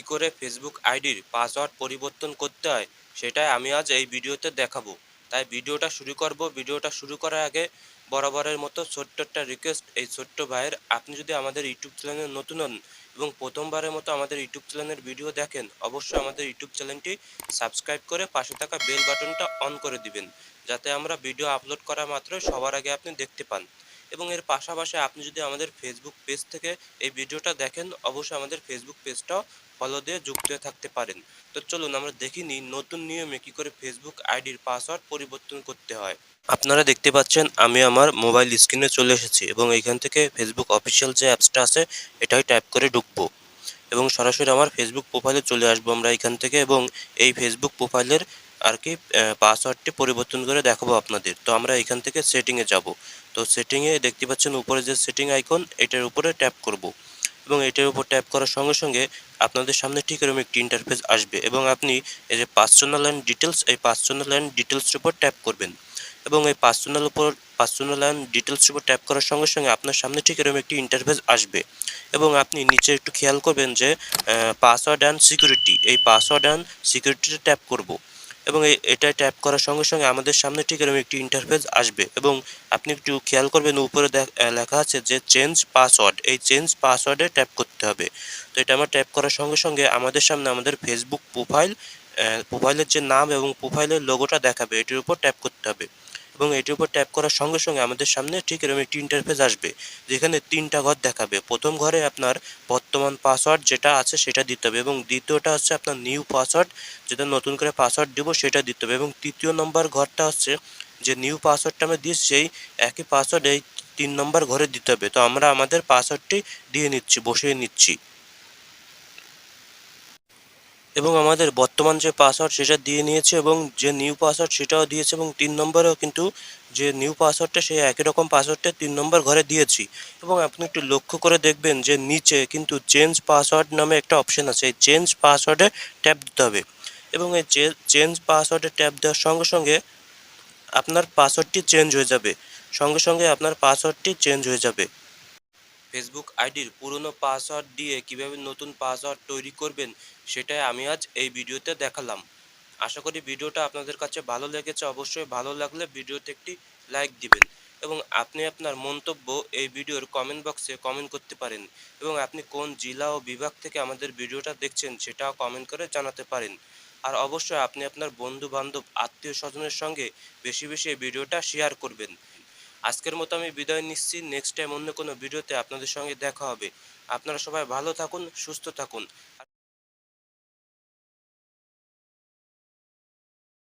কি করে ফেসবুক আইডির পাসওয়ার্ড পরিবর্তন করতে হয়, সেটাই আমি আজ এই ভিডিওতে দেখাবো। তাই ভিডিওটা শুরু করব। ভিডিওটা শুরু করার আগে বরাবরের মতো ছোট্ট একটা রিকোয়েস্ট এই ছোট্ট ভাইয়ের, আপনি যদি আমাদের ইউটিউব চ্যানেলে নতুন হন এবং প্রথমবারের মতো আমাদের ইউটিউব চ্যানেলের ভিডিও দেখেন, অবশ্যই আমাদের ইউটিউব চ্যানেলটি সাবস্ক্রাইব করে পাশে থাকা বেল বাটনটা অন করে দিবেন, যাতে আমরা ভিডিও আপলোড করা মাত্র সবার আগে আপনি দেখতে পান। এবং এর পাশাপাশি আপনি যদি আমাদের ফেসবুক পেজ থেকে এই ভিডিওটা দেখেন, অবশ্যই আমাদের ফেসবুক পেজটাও ফলো দিয়ে যুক্ত হয়ে থাকতে পারেন। তো চলুন আমরা দেখি নিই নতুন নিয়মে কি করে ফেসবুক আইডির পাসওয়ার্ড পরিবর্তন করতে হয়। আপনারা দেখতে পাচ্ছেন, আমি আমার মোবাইল স্ক্রিনে চলে এসেছি এবং এইখান থেকে ফেসবুক অফিসিয়াল যে অ্যাপসটা আছে, এটাই ট্যাপ করে ঢুকবো। এবং সরাসরি আমার ফেসবুক প্রোফাইলে চলে আসব আমরা এখান থেকে এবং এই ফেসবুক প্রোফাইলের আর কি পাসওয়ার্ডটি পরিবর্তন করে দেখাবো আপনাদের। তো আমরা এখান থেকে সেটিংয়ে যাব। তো সেটিংয়ে দেখতে পাচ্ছেন উপরে যে সেটিং আইকন, এটার উপরে ট্যাপ করব। এবং এটার উপর ট্যাপ করার সঙ্গে সঙ্গে আপনাদের সামনে ঠিক এরকম একটি ইন্টারফেস আসবে এবং আপনি এই যে পার্সোনাল অ্যান্ড ডিটেলস এই পার্সোনাল অ্যান্ড ডিটেলসের উপর ট্যাপ করবেন। এবং এই পার্সোনাল উপর পার্সোনাল অ্যান্ড ডিটেলসের উপর ট্যাপ করার সঙ্গে সঙ্গে আপনার সামনে ঠিক এরকম একটি ইন্টারফেস আসবে। এবং আপনি নিচে একটু খেয়াল করবেন যে পাসওয়ার্ড অ্যান্ড সিকিউরিটি এই পাসওয়ার্ড অ্যান্ড সিকিউরিটিতে ট্যাপ করব। এবং এটা ট্যাপ করার সঙ্গে সঙ্গে আমাদের সামনে ঠিক এরকম একটি ইন্টারফেস আসবে এবং আপনি একটু খেয়াল করবেন উপরে লেখা আছে যে চেঞ্জ পাসওয়ার্ড এই চেঞ্জ পাসওয়ার্ডে ট্যাপ করতে হবে। তো এটা আমার ট্যাপ করার সঙ্গে সঙ্গে আমাদের সামনে আমাদের ফেসবুক প্রোফাইল প্রোফাইলের যে নাম এবং প্রোফাইলের লোগোটা দেখাবে। এটির উপর ট্যাপ করতে হবে। এবং এটির উপর ট্যাপ করার সঙ্গে সঙ্গে আমাদের সামনে ঠিক এরকম একটি ইন্টারফেস আসবে, যেখানে তিনটা ঘর দেখাবে। প্রথম ঘরে আপনার বর্তমান পাসওয়ার্ড যেটা আছে সেটা দিতে হবে এবং দ্বিতীয়টা হচ্ছে আপনার নিউ পাসওয়ার্ড যেটা নতুন করে পাসওয়ার্ড দিব সেটা দিতে হবে এবং তৃতীয় নম্বর ঘরটা হচ্ছে যে নিউ পাসওয়ার্ডটা আমরা দিয়েছি, সেই একই পাসওয়ার্ড এই তিন নম্বর ঘরে দিতে হবে। তো আমরা আমাদের পাসওয়ার্ডটি দিয়ে নিচ্ছি, বসিয়ে নিচ্ছি। এবং আমাদের বর্তমান যে পাসওয়ার্ড সেটা দিয়ে নিয়েছে এবং যে নিউ পাসওয়ার্ড সেটাও দিয়েছে এবং তিন নম্বরেও কিন্তু যে নিউ পাসওয়ার্ডটা সেই একই রকম পাসওয়ার্ডটা তিন নম্বর ঘরে দিয়েছি। এবং আপনি একটু লক্ষ্য করে দেখবেন যে নিচে কিন্তু চেঞ্জ পাসওয়ার্ড নামে একটা অপশন আছে। এই চেঞ্জ পাসওয়ার্ডে ট্যাপ দিতে হবে। এবং এই চেঞ্জ পাসওয়ার্ডে ট্যাপ দেওয়ার সঙ্গে সঙ্গে আপনার পাসওয়ার্ডটি চেঞ্জ হয়ে যাবে। সঙ্গে সঙ্গে আপনার পাসওয়ার্ডটি চেঞ্জ হয়ে যাবে। ফেসবুক আইডির পুরনো পাসওয়ার্ড দিয়ে কীভাবে নতুন পাসওয়ার্ড তৈরি করবেন, সেটাই আমি আজ এই ভিডিওতে দেখালাম। আশা করি ভিডিওটা আপনাদের কাছে ভালো লেগেছে, অবশ্যই ভালো লাগলে ভিডিওতে একটি লাইক দিবেন এবং আপনি আপনার মন্তব্য এই ভিডিওর কমেন্ট বক্সে কমেন্ট করতে পারেন এবং আপনি কোন জেলা ও বিভাগ থেকে আমাদের ভিডিওটা দেখছেন সেটাও কমেন্ট করে জানাতে পারেন। আর অবশ্যই আপনি আপনার বন্ধু বান্ধব আত্মীয় স্বজনের সঙ্গে বেশি বেশি এই ভিডিওটা শেয়ার করবেন। আজকের মতো আমি বিদায় নিচ্ছি। নেক্সট টাইম অন্য কোনো ভিডিওতে আপনাদের সঙ্গে দেখা হবে। আপনারা সবাই ভালো থাকুন, সুস্থ থাকুন।